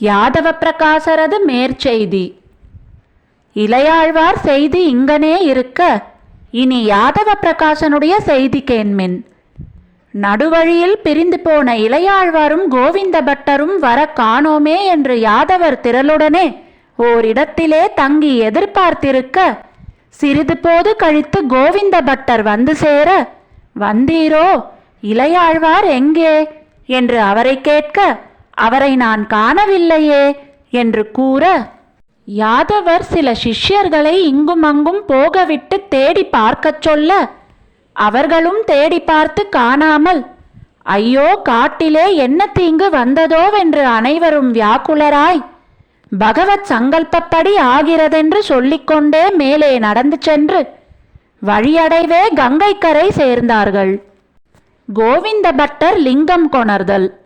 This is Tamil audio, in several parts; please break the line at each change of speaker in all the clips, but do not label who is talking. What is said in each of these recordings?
யாதவ பிரகாசரது மேற்செய்தி. இளையாழ்வார் செய்தி இங்கனே இருக்க இனி யாதவ பிரகாசனுடைய செய்தி கேண்மின். நடுவழியில் பிரிந்து போன இளையாழ்வாரும் கோவிந்த பட்டரும் வர காணோமே என்று யாதவர் திரளுடனே ஓரிடத்திலே தங்கி எதிர்பார்த்திருக்க சிறிது போது கழித்து கோவிந்த பட்டர் வந்து சேர வந்தீரோ இளையாழ்வார் எங்கே? என்று அவரை கேட்க அவரை நான் காணவில்லையே என்று கூற யாதவர் சில சிஷ்யர்களை இங்கும் அங்கும் போகவிட்டு தேடி பார்க்கச் சொல்ல அவர்களும் தேடி பார்த்து காணாமல் ஐயோ காட்டிலே என்ன தீங்கு வந்ததோவென்று அனைவரும் வியாக்குலராய் பகவத் சங்கல்பப்படி ஆகிறதென்று சொல்லிக்கொண்டே மேலே நடந்து சென்று வழியடைவே கங்கைக்கரை சேர்ந்தார்கள். கோவிந்த பட்டர் லிங்கம் கொணர்தல்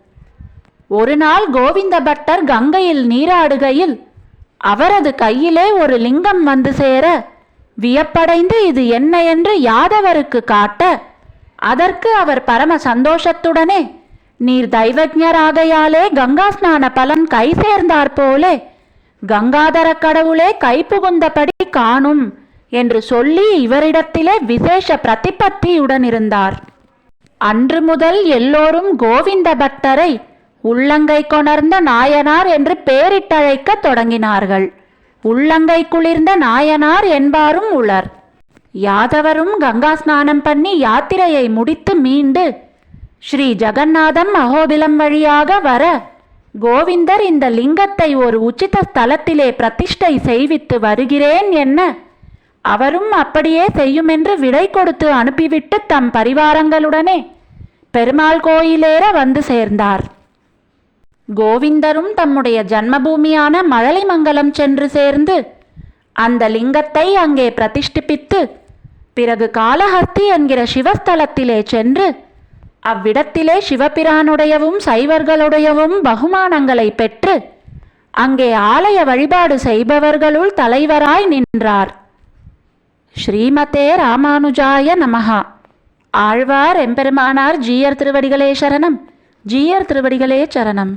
ஒரு நாள் கோவிந்த பட்டர் கங்கையில் நீராடுகையில் அவரது கையிலே ஒரு லிங்கம் வந்து சேர வியப்படைந்து இது என்ன என்று யாதவருக்கு காட்ட அதற்கு அவர் பரம சந்தோஷத்துடனே நீர் தெய்வஜராகையாலே கங்கா ஸ்நான பலன் கை சேர்ந்தாற் போலே கங்காதர கடவுளே கைப்புகுந்தபடி காணும் என்று சொல்லி இவரிடத்திலே விசேஷ பிரதிபத்தியுடன் இருந்தார். அன்று முதல் எல்லோரும் கோவிந்த பட்டரை உள்ளங்கை கொணர்ந்த நாயனார் என்று பேரிட்டழைக்கத் தொடங்கினார்கள். உள்ளங்கை குளிர்ந்த நாயனார் என்பாரும் உளர். யாதவரும் கங்கா ஸ்நானம் பண்ணி யாத்திரையை முடித்து மீண்டு ஸ்ரீ ஜெகநாதம் அகோபிலம் வழியாக வர கோவிந்தர் இந்த லிங்கத்தை ஒரு உச்சித ஸ்தலத்திலே பிரதிஷ்டை செய்வித்து வருகிறேன் என்ன? அவரும் அப்படியே செய்யுமென்று விடை கொடுத்து அனுப்பிவிட்டு தம் பரிவாரங்களுடனே பெருமாள் கோயிலேற வந்து சேர்ந்தார். கோவிந்தரும் தம்முடைய ஜன்மபூமியான மழலைமங்கலம் சென்று சேர்ந்து அந்த லிங்கத்தை அங்கே பிரதிஷ்டிப்பித்து பிறகு காளஹஸ்தி என்கிற சிவஸ்தலத்திலே சென்று அவ்விடத்திலே சிவபிரானுடையவும் சைவர்களுடையவும் பகுமானங்களை பெற்று அங்கே ஆலய வழிபாடு செய்பவர்களுள் தலைவராய் நின்றார். ஸ்ரீமதே ராமானுஜாய நமஹா. ஆழ்வார் எம்பெருமானார் ஜீயர் திருவடிகளே சரணம். ஜீயர் திருவடிகளே சரணம்.